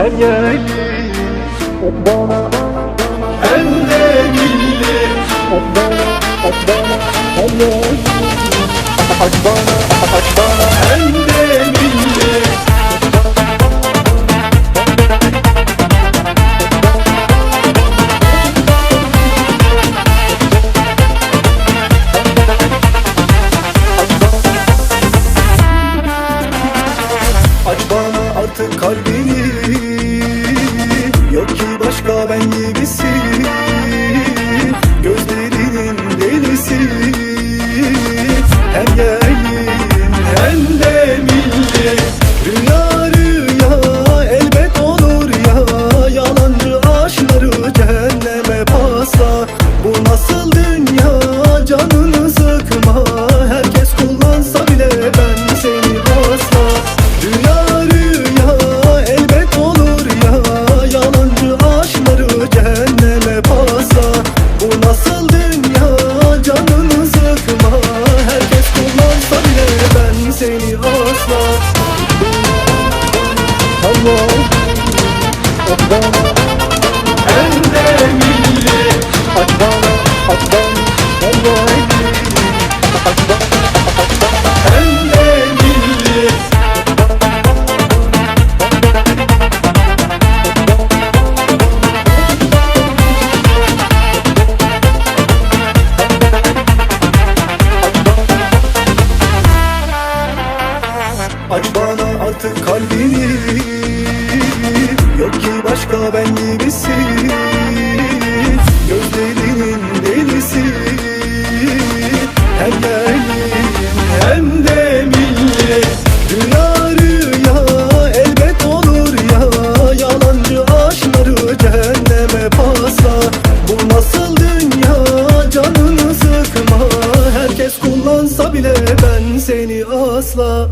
Hem yerli Hop bana Hem de milli Hop bana Hop bana Hem yerli Aç bana Aç bana Hem de milli Aç bana artık kalbini ben gibisi Música bana artık kalbini. Yok ki başka ben gibisi Gözlerinin delisi. Hem yerli hem de milli Rüya rüya elbet olur ya. Yalancı aşkları cehenneme pasla Bu nasıl dünya? Canını sıkma. Herkes kullansa bile ben seni asla